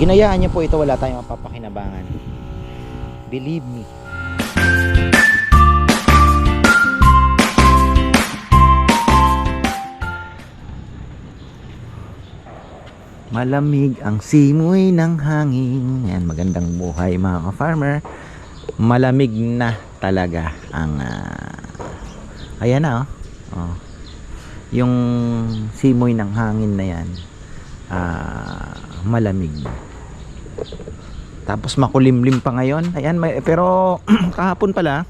ginayaan niyo po ito wala tayong mapapakinabangan believe me Malamig ang simoy ng hangin. Yan, magandang buhay mga ka-farmer. Malamig na talaga ang ah, ayan na oh. oh. Yung simoy ng hangin na yan ah, malamig na. Tapos makulimlim pa ngayon. Ayan, may, pero kahapon pala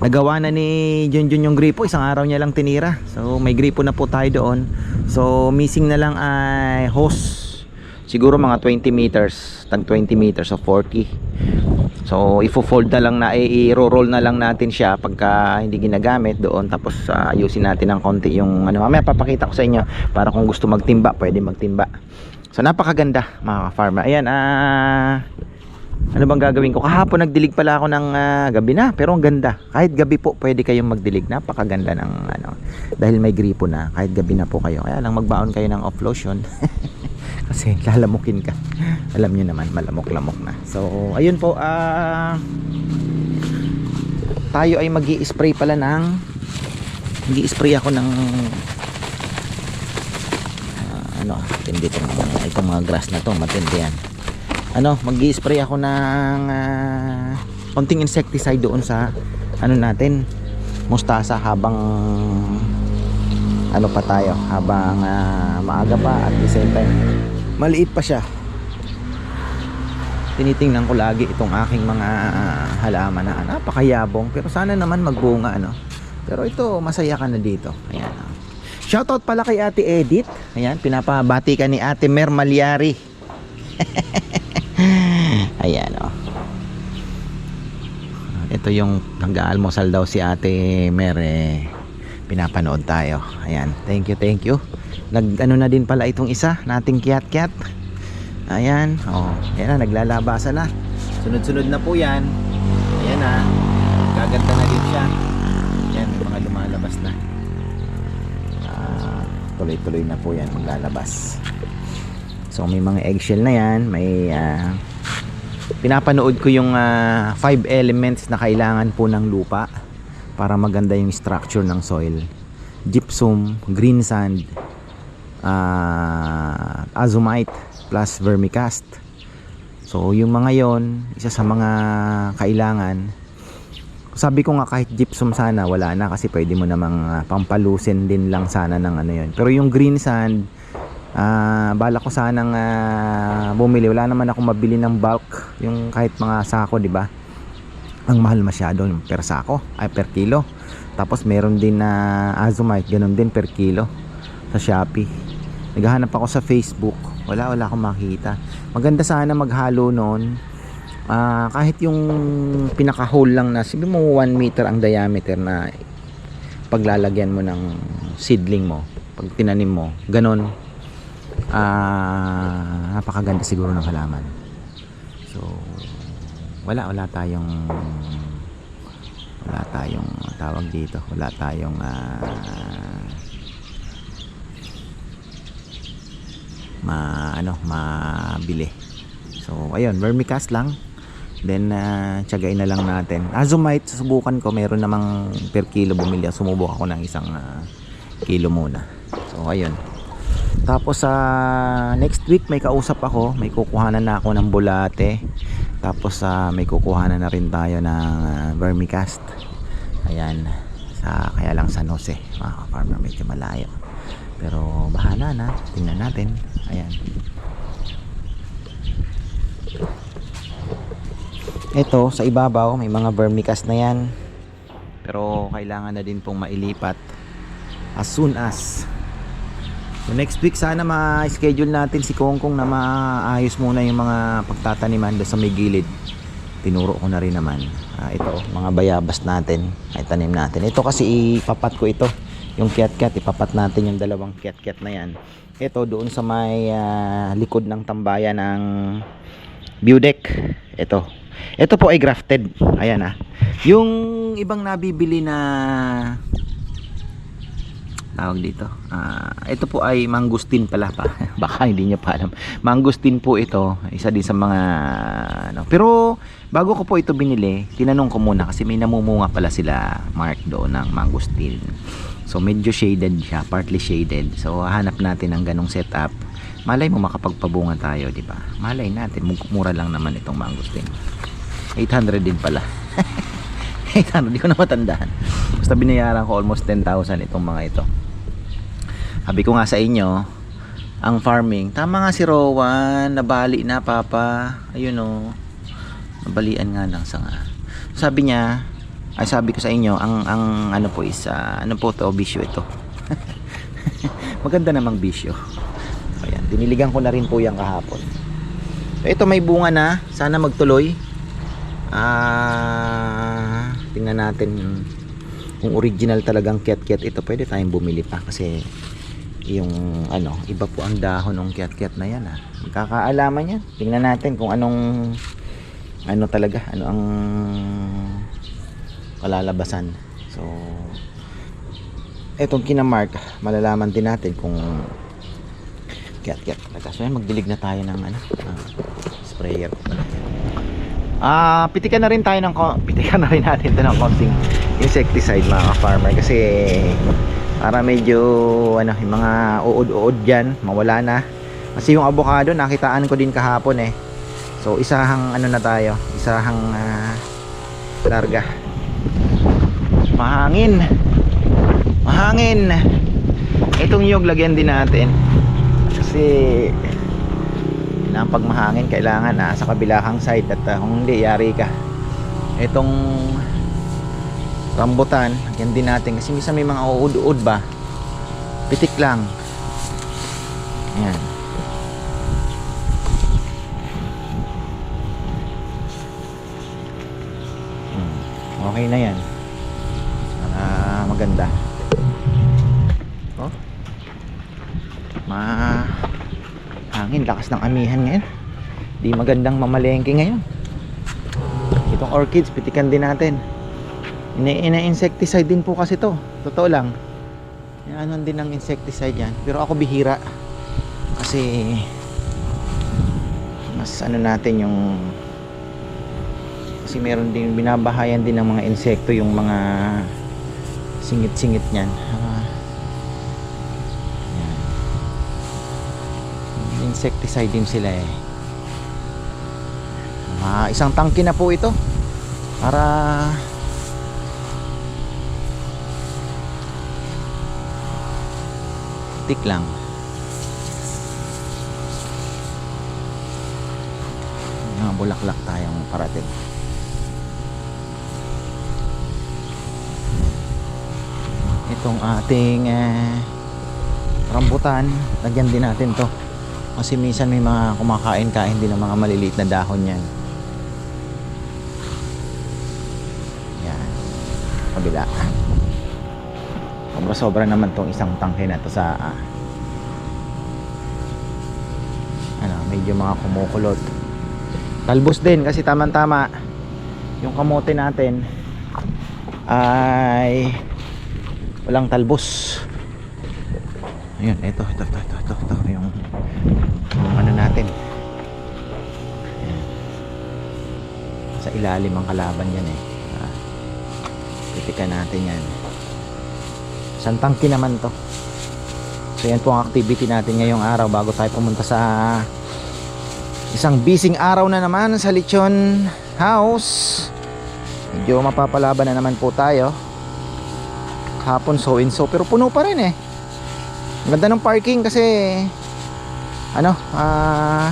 nagawa na ni Junjun yung gripo. Isang araw niya lang tinira. So may gripo na po tayo doon. So missing na lang ay hose. Siguro mga 20 meters tag 20 meters o 40 so ifo-fold na lang na i-roll na lang natin siya pagka hindi ginagamit doon. Tapos ah, ayusin natin ng konti yung ano mamaya papakita ko sa inyo para kung gusto magtimba pwede magtimba so napakaganda mga farmer ayan ah ano bang gagawin ko? Kahapon nagdilig pala ako ng ah, gabi na, pero ang ganda. Kahit gabi po, pwede kayong magdilig. Napakaganda ng ano, dahil may gripo na. Kahit gabi na po kayo. Kaya lang magbaon kayo ng off lotion. Kasi lalamukin ka. Alam niyo naman, malamok-lamok na. So, ayun po, ah tayo ay mag spray pala ng mag spray ako ng ano, matindi itong, itong mga grass na to, matindi yan ano, mag spray ako ng ah, konting insecticide doon sa ano natin, mustasa habang ano pa tayo, habang ah, maaga pa at the same time maliit pa siya. Tinitingnan ko lagi itong aking mga halaman na napakayabong pero sana naman magbunga ano. Pero ito masaya ka na dito. Ayan. Shoutout pala kay Ate Edith. Ayan, pinapabati ka ni Ate Mer Malyari. Ayan oh. Ito yung nag-aalmusal daw si Ate Mer eh, pinapanood tayo. Ayan, thank you, thank you. Nag ano na din pala itong isa, nating kiat-kiat. Ayan, oh, ayan na, naglalabasa na. Sunod-sunod na po yan. Ayan na, gaganda na din siya. Ayan, may mga lumalabas na. Ah, tuloy-tuloy na po yan, maglalabas. So may mga eggshell na yan, may ah, pinapanood ko yung 5 elements na kailangan po ng lupa para maganda yung structure ng soil. Gypsum, green sand, ah, azomite plus vermicast. So yung mga yon, isa sa mga kailangan. Sabi ko nga kahit gypsum sana wala na kasi pwede mo namang ah, pampalusin din lang sana ng ano yon. Pero yung green sand, Ah, bala ko sanang ah, bumili. Wala naman ako mabili ng bulk, yung kahit mga sako, 'di ba? Ang mahal masyado yung per sako, ay per kilo. Tapos meron din na azomite, ganun din per kilo sa Shopee. Naghahanap ako sa Facebook, wala wala akong makita. Maganda sana maghalo noon. Ah, kahit yung pinaka-hole lang na, sabi mo 1 meter ang diameter na paglalagyan mo ng seedling mo, pag tinanim mo, ganun ah napakaganda siguro ng halaman. So wala wala tayong wala tayong tawag dito? Wala tayong ah, ma ano mabili. So ayun vermicast lang then uh, tiyagain na lang natin azomite susubukan ko meron namang per kilo bumili sumubok ako ng isang ah, kilo muna so ayun tapos sa next week may kausap ako, may kukuhanan na ako ng bulate. Tapos sa may kukuhanan na rin tayo ng ah, vermicast. Ayan, sa kaya lang San Jose, mga farmer medyo malayo. Pero bahala na, tingnan natin. Ayan. Ito sa ibabaw may mga vermicast na 'yan. Pero kailangan na din pong mailipat as soon as So next week sana ma-schedule natin si Kongkong na maayos muna yung mga pagtataniman doon sa may gilid. Tinuro ko na rin naman. Ah, ito, mga bayabas natin. Ay tanim natin. Ito kasi ipapat ko ito. Yung kiat-kiat, ipapat natin yung dalawang kiat-kiat na yan. Ito doon sa may ah, likod ng tambayan ng Budek. Ito. Ito po ay grafted. Ayan ah. Yung ibang nabibili na tawag dito. Ah, ito po ay mangustin pala pa. Baka hindi niyo pa alam. Mangustin po ito, isa din sa mga ano. Pero bago ko po ito binili, tinanong ko muna kasi may namumunga pala sila Mark doon ng mangustin. So medyo shaded siya, partly shaded. So hanap natin ng ganong setup. Malay mo makapagpabunga tayo, di ba? Malay natin, mura lang naman itong mangustin. 800 din pala. 800, di ko na matandaan. Basta binayaran ko almost 10,000 itong mga ito. Sabi ko nga sa inyo, ang farming, tama nga si Rowan, nabali na papa. Ayun o. Nabalian nga lang sa nga. Sabi niya, ay sabi ko sa inyo, ang ang ano po is, ah, ano po to, bisyo ito. Maganda namang bisyo. Ayan, diniligan ko na rin po yan kahapon. Ito may bunga na, sana magtuloy. Ah, tingnan natin kung original talagang kiat-kiat ito, pwede tayong bumili pa kasi yung ano, iba po ang dahon ng kiat-kiat na yan ah. Magkakaalaman yan. Tingnan natin kung anong ano talaga, ano ang kalalabasan. So etong kinamark, malalaman din natin kung kiat-kiat talaga. So yan, magdilig na tayo ng ano, ah, sprayer. Ah, pitikan na rin tayo ng pitikan na rin natin 'to ng konting insecticide mga farmer kasi para medyo ano, yung mga uod-uod diyan, mawala na. Kasi yung avocado nakitaan ko din kahapon eh. So isahang ano na tayo, isahang ah, larga. Mahangin. Mahangin. Itong nyug lagyan din natin. Kasi na pag mahangin kailangan na sa kabilahang side at uh, kung hindi yari ka. Itong rambutan yan din natin kasi minsan may mga uud-uud ba? Pitik lang. Yan Hmm, okay na yan. Para maganda. Oh. Ma hangin lakas ng amihan ngayon. Di magandang mamalengke ngayon. Itong orchids pitikan din natin. Ina insecticide din po kasi to. Totoo lang. Ano din ng insecticide yan. Pero ako bihira. Kasi mas ano natin yung kasi meron din binabahayan din ng mga insekto yung mga singit-singit niyan. Ah, yan insecticide din sila eh. Mga isang tangke na po ito para tik lang. Mga bulaklak tayong parating. Itong ating eh, rambutan. Lagyan din natin to kasi minsan may mga kumakain-kain din ng mga maliliit na dahon yan. Yan. Kabila. Sobra sobra naman tong isang tangke na to sa ah, ano medyo mga kumukulot. Talbos din kasi tamang tama yung kamote natin ay walang talbos. Ayun ito ito ito ito ito, ito yung ano natin. Sa ilalim ang kalaban yan eh. Ah, titikan natin yan. Isang tangki naman to. So yan po ang activity natin ngayong araw bago tayo pumunta sa isang bising araw na naman sa Lechon House. Medyo mapapalaban na naman po tayo. Hapon so in so. Pero puno pa rin eh. Ganda ng parking kasi ano ah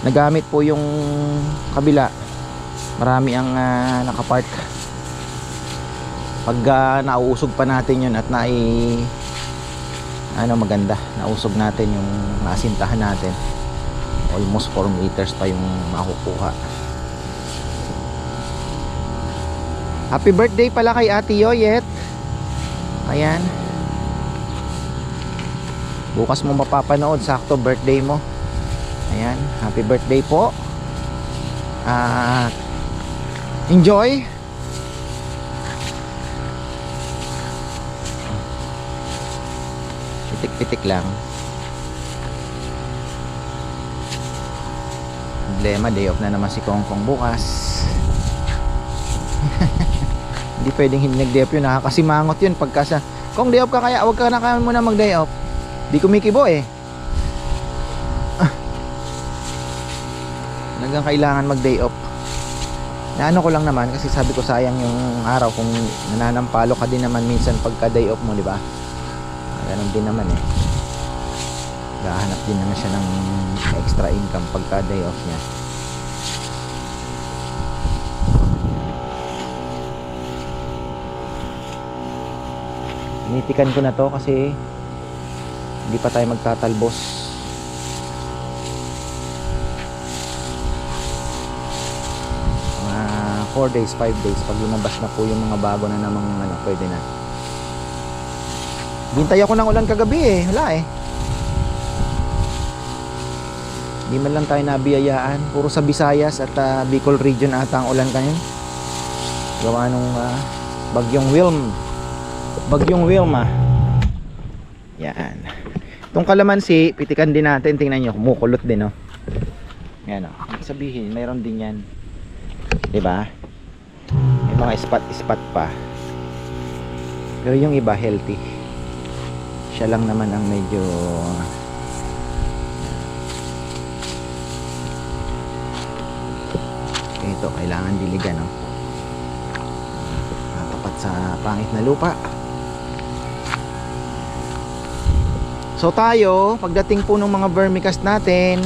nagamit po yung kabila. Marami ang ah, nakapark. Pag ah, nauusog pa natin yun at nai ano maganda nausog natin yung nasintahan natin almost 4 meters pa yung makukuha. Happy birthday pala kay ate Yoyet. Ayan bukas mo mapapanood sakto birthday mo ayan happy birthday po at enjoy pitik-pitik lang. Problema, day off na naman si Kong Kong bukas. Hindi pwedeng hindi nag-day off yun. Nakakasimangot yun pagka sa... Kung day off ka kaya, huwag ka na kaya muna mag-day off. Di kumikibo eh. Hanggang kailangan mag-day off. Naano ko lang naman kasi sabi ko sayang yung araw kung nananampalo ka din naman minsan pagka day off mo, di ba? Ah, Ganun din naman eh. Gahanap din naman siya ng extra income pagka day off niya. Nitikan ko na to kasi hindi pa tayo magtatalbos. Mga 4 days, 5 days pag lumabas na po yung mga bago na namang ano, pwede na. Bintay ako ng ulan kagabi eh. Wala eh. Hindi man lang tayo nabiyayaan. Puro sa Visayas at ah, Bicol region ata ang ulan kanyan. Gawa nung ah, bagyong Wilm. Bagyong Wilma. Yan. Itong kalamansi, pitikan din natin. Tingnan nyo, kumukulot din oh. Yan oh. Ibig sabihin, mayroon din yan. ba? May mga spot-spot pa. Pero yung iba healthy. Siya lang naman ang medyo ito kailangan diligan no natapat sa pangit na lupa so tayo pagdating po ng mga vermicast natin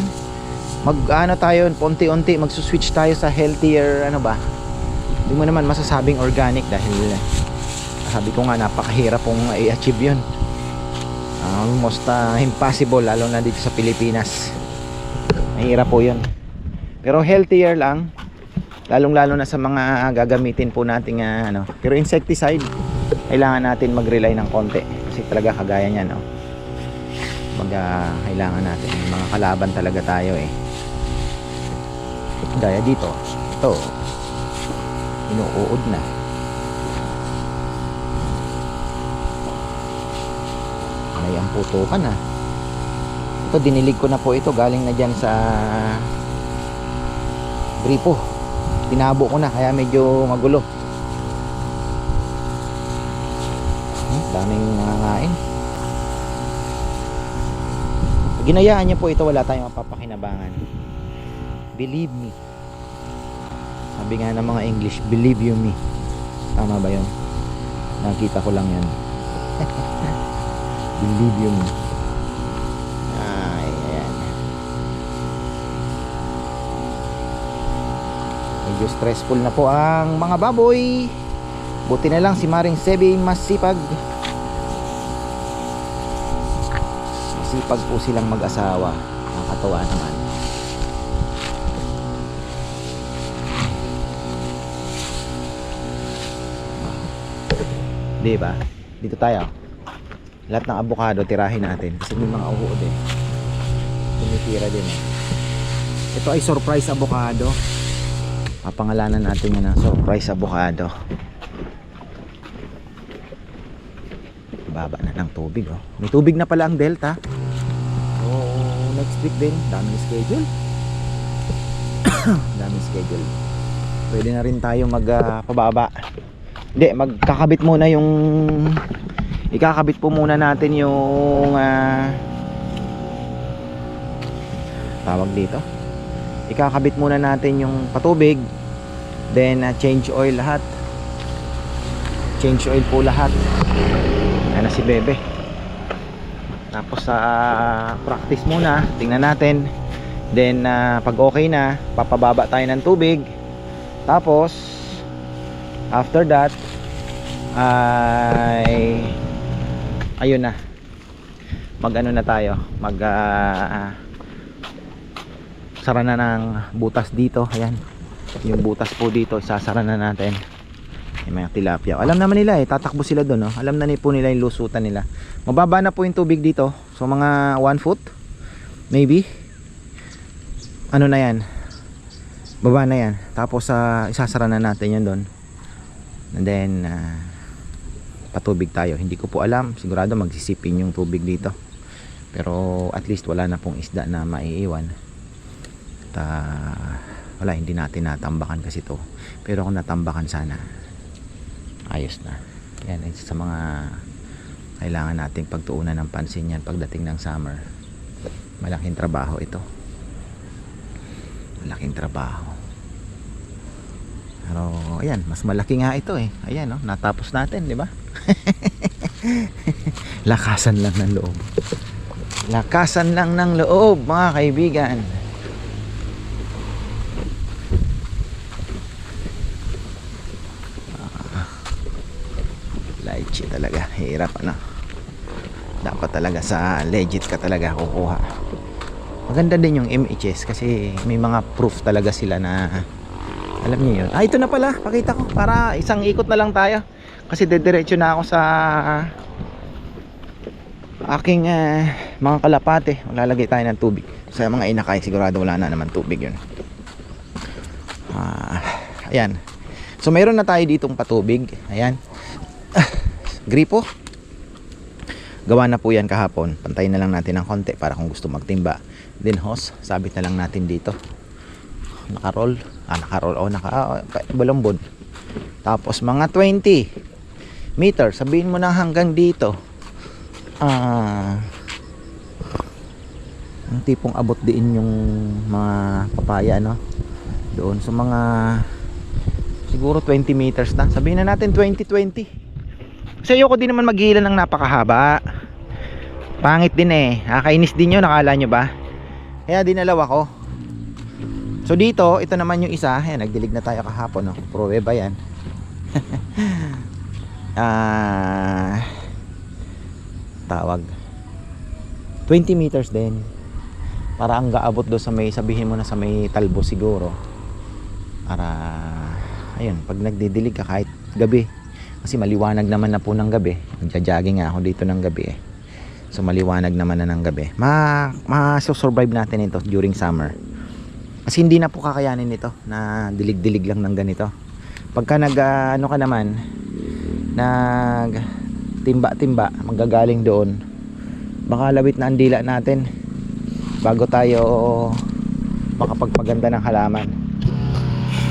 mag ano tayo unti-unti magsuswitch tayo sa healthier ano ba? Hindi mo naman masasabing organic dahil sabi ko nga napakahirap pong i-achieve yun. Almost ah, impossible lalo na dito sa Pilipinas. Mahirap po yun. Pero healthier lang lalong lalo na sa mga gagamitin po nating ah, ano. Pero insecticide kailangan natin mag-rely ng konti kasi talaga kagaya niyan no baga kailangan natin mga kalaban talaga tayo eh. Gaya dito. Ito. Inuuod na. May ang putukan ah ito dinilig ko na po ito. Galing na dyan sa gripo. Tinabo ko na kaya medyo magulo. Hmm, daming nangangain. Pag ginayaan niyo po ito wala tayong mapapakinabangan. Believe me. Sabi nga ng mga English believe you me. Tama ba yun? Nakita ko lang yan believe you me. Ay ayan. Medyo stressful na po ang mga baboy. Buti na lang si Maring Sebi masipag masipag po silang mag-asawa nakakatawa naman. Di ba? Dito tayo. Lahat ng avocado tirahin natin. Kasi may mga uhuod eh tumitira din eh. Ito ay surprise avocado papangalanan natin yun ng surprise avocado baba na ng tubig oh. May tubig na pala ang delta next week din. Daming schedule. Daming schedule. Pwede na rin tayo mag ah, pababa. Hindi magkakabit muna yung ikakabit po muna natin yung ah, tawag dito. Ikakabit muna natin yung patubig then ah, change oil lahat. Change oil po lahat. Na si bebe tapos sa practice muna. Tingnan natin. Then ah, pag okay na papababa tayo ng tubig. Tapos after that ay ayun na. Mag ano na tayo. Mag ah, sara na ng butas dito. Ayan. Yung butas po dito sasara na natin yung mga tilapia. Alam naman nila eh tatakbo sila doon no? alam na ni po nila yung lusutan nila. Mababa na po yung tubig dito. So mga 1 foot? Maybe? Ano na yan? Baba na yan. Tapos sa isasara na natin yan doon and then ah, patubig tayo. Hindi ko po alam. Sigurado magsisipin yung tubig dito. Pero at least wala na pong isda na maiiwan. At ah, wala, hindi natin natambakan kasi to. Pero kung natambakan sana, ayos na. Yan, isa sa mga kailangan nating pagtuunan ng pansin yan pagdating ng summer. Malaking trabaho ito. Malaking trabaho. Pero, ayan, mas malaki nga ito eh. Ayan, no, natapos natin, di ba? Lakasan lang ng loob. Lakasan lang ng loob, mga kaibigan. Ah, Lychee talaga, hirap ano. Dapat talaga sa legit ka talaga kukuha. Maganda din yung MHS kasi may mga proof talaga sila na alam niyo yun. Ah, ito na pala. Pakita ko. Para isang ikot na lang tayo. Kasi dediretso na ako sa aking ah, mga kalapate. Lalagay tayo ng tubig. Sa mga inakay, sigurado wala na naman tubig yun. Ah, ayan. So, mayroon na tayo ditong patubig. Ayan. Gripo. Gawa na po yan kahapon. Pantayin na lang natin ng konti para kung gusto magtimba. Then hose, sabit na lang natin dito. Naka-roll. Ah naka-roll. Oh naka pa- balombod tapos mga 20 meter. Sabihin mo na hanggang dito. Ah ang tipong abot din yung mga papaya no? Doon. So mga siguro 20 meters na. Sabihin na natin 20-20 kasi ayoko din naman maghila ng napakahaba pangit din eh nakakainis din yun nakala nyo ba kaya dinalawa ko So dito, ito naman yung isa. Ayan, nagdilig na tayo kahapon. No? Pruweba yan. Ah, tawag. 20 meters din. Para ang gaabot do sa may, sabihin mo na sa may talbo siguro. Para, ayun, pag nagdidilig ka kahit gabi. Kasi maliwanag naman na po ng gabi. Nagja-jogging ako dito ng gabi eh. So maliwanag naman na ng gabi. Ma, ma-survive natin ito during summer. Kasi hindi na po kakayanin nito na dilig-dilig lang ng ganito. Pagka nag ah, ano ka naman nag timba-timba manggagaling doon baka lawit na ang dila natin bago tayo makapagpaganda ng halaman.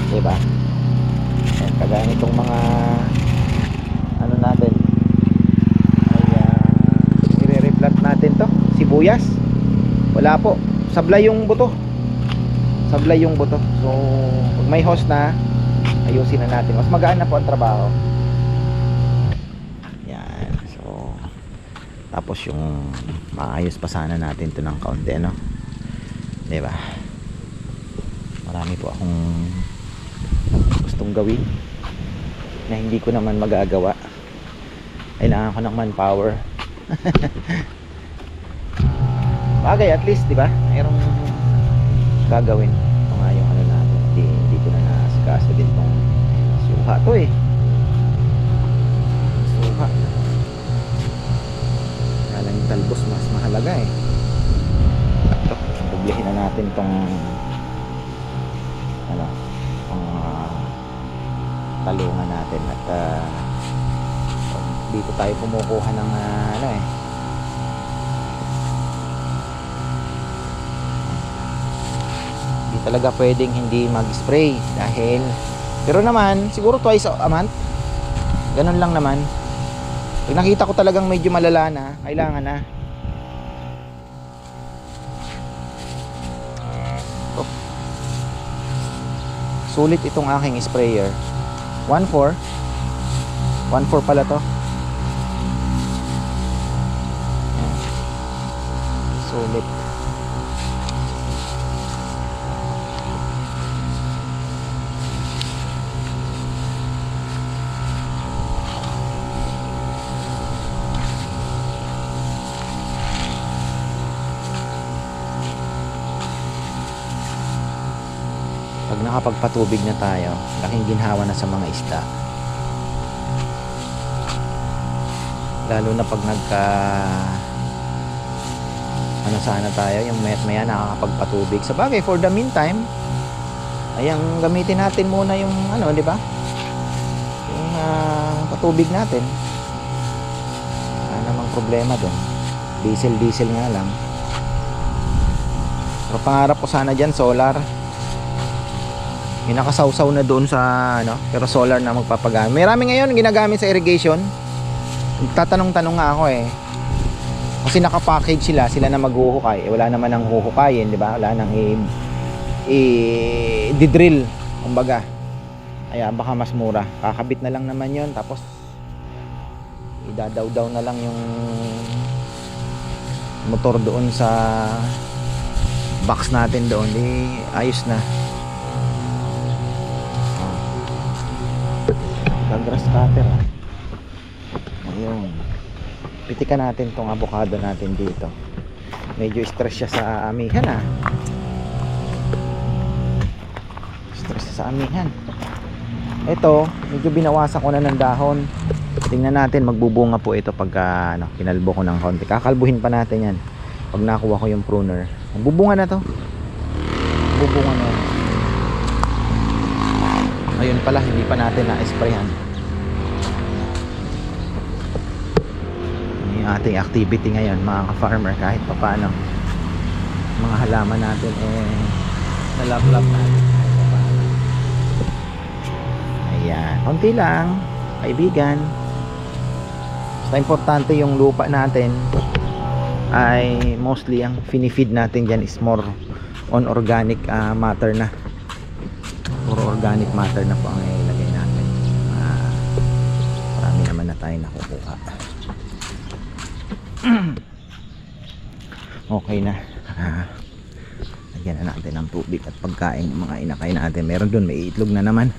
'Di ba? Ayan, kagaya nitong mga ano natin ay uh, i-replant natin to sibuyas wala po. Sablay yung buto. Sablay yung buto. So pag may host na ayusin na natin. Mas magaan na po ang trabaho. Yan. So tapos yung maayos pa sana natin to ng kaunti no di ba? Marami po akong gustong gawin na hindi ko naman magagawa. Kailangan ko ng manpower bagay at least di ba? Mayroong gagawin. Ito nga yung ano natin. Hindi, hindi ko na nasikaso din tong suha to eh. Suha lang yung talbos mas mahalaga eh. Ito doblehin na natin tong ano tong ah, talungan natin. At ah, dito tayo kumukuha ng ah, ano eh hindi talaga pwedeng hindi mag-spray dahil pero naman siguro twice a month. Ganun lang naman. Pag nakita ko talagang medyo malala na kailangan na. Oh. sulit itong aking sprayer. 1.4 1.4 pala to. Sulit pag nakapagpatubig na tayo. Laking ginhawa na sa mga isda. Lalo na pag nagka ano sana tayo yung mayat maya nakakapagpatubig. Sa bagay for the meantime ay ang gamitin natin muna yung ano di ba? Yung ah, patubig natin. Wala namang problema doon Diesel diesel nga lang. Pero pangarap ko sana dyan solar. May nakasawsaw na doon sa ano, pero solar na magpapagamit. May rami ngayon ginagamit sa irrigation. Tatanong-tanong nga ako eh. Kasi nakapackage sila, sila na maghuhukay. Eh, wala naman ang huhukayin, di ba? Wala nang i, i didrill, kumbaga. Kaya baka mas mura. Kakabit na lang naman yon tapos idadaw-daw na lang yung motor doon sa box natin doon. Di ayos na. Oh. Grass cutter ah. Ayun. Pitikan natin tong avocado natin dito. Medyo stress siya sa amihan ah. Stress sa amihan. Ito, medyo binawasan ko na ng dahon. Tingnan natin, magbubunga po ito pagka ano, kinalbo ko ng konti. Kakalbuhin pa natin yan. Pag nakuha ko yung pruner. Magbubunga na to. Magbubunga na yan. Ayun pala, hindi pa natin na-sprayan. yung ating activity ngayon mga ka-farmer kahit pa paano mga halaman natin eh nalaplap natin kahit pa paano ayan. Konti lang kaibigan. Basta importante yung lupa natin ay mostly ang finifeed natin dyan is more on organic ah, matter na organic matter na po ang ilagay natin. Ah, marami naman na tayo nakukuha. Okay na. Ah, lagyan na natin ng tubig at pagkain ng mga inakay natin. Meron dun may itlog na naman.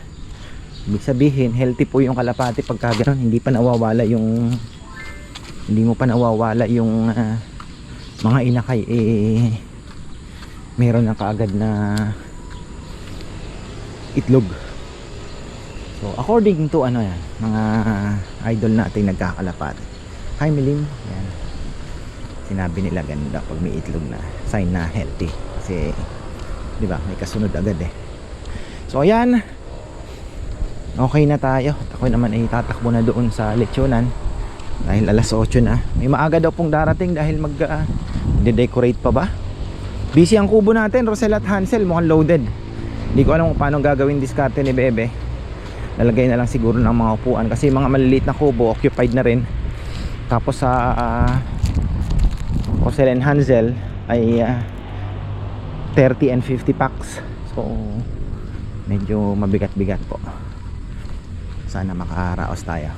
Ibig sabihin healthy po yung kalapati pagka ganun. Hindi pa nawawala yung hindi mo pa nawawala yung ah, mga inakay. Eh meron na kaagad na itlog. So according to ano yan mga idol nating nagkakalapati hi Milim. Yan. Sinabi nila ganda pag may itlog na sign na healthy. Kasi di ba may kasunod agad eh. So ayan. Okay na tayo. Ako naman ay tatakbo na doon sa lechonan. Dahil alas 8 na. May maaga daw pong darating dahil mag uh, decorate pa ba? Busy ang kubo natin Rosel at Hansel. Mukhang loaded hindi ko alam kung paano gagawin diskarte ni Bebe. Lalagay na lang siguro ng mga upuan kasi mga maliliit na kubo occupied na rin. Tapos sa uh, Rosel and Hansel ay ah, 30 and 50 packs. So medyo mabigat-bigat po. Sana makaraos tayo.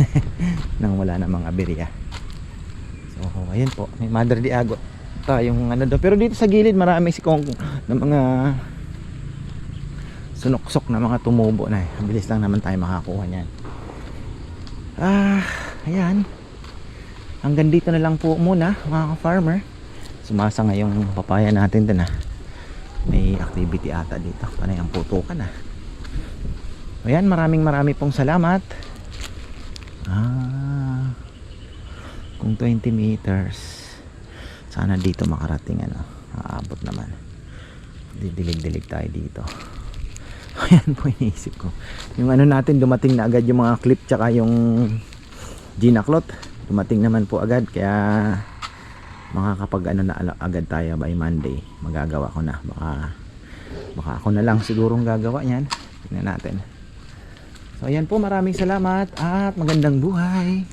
Nang wala na mga birya so ayun po. May mother di ago tayong ano doon. Pero dito sa gilid marami si Kong ng mga sunuksok na mga tumubo na eh. bilis lang naman tayo makakuha niyan. Ah ayan. Hanggang dito na lang po muna mga farmer sumasa nga yung papaya natin din ah. May activity ata dito. Panay ang putukan ah. Ayan maraming marami pong salamat. Ah kung 20 meters sana dito makarating ano aabot naman. Didilig-dilig tayo dito. Ayan po iniisip ko. Yung ano natin dumating na agad yung mga clip tsaka yung ginaklot. Dumating naman po agad kaya makakapag ano na agad tayo by Monday. Magagawa ko na. Baka baka ako na lang sigurong gagawa yan. Tingnan natin. So ayan po maraming salamat at magandang buhay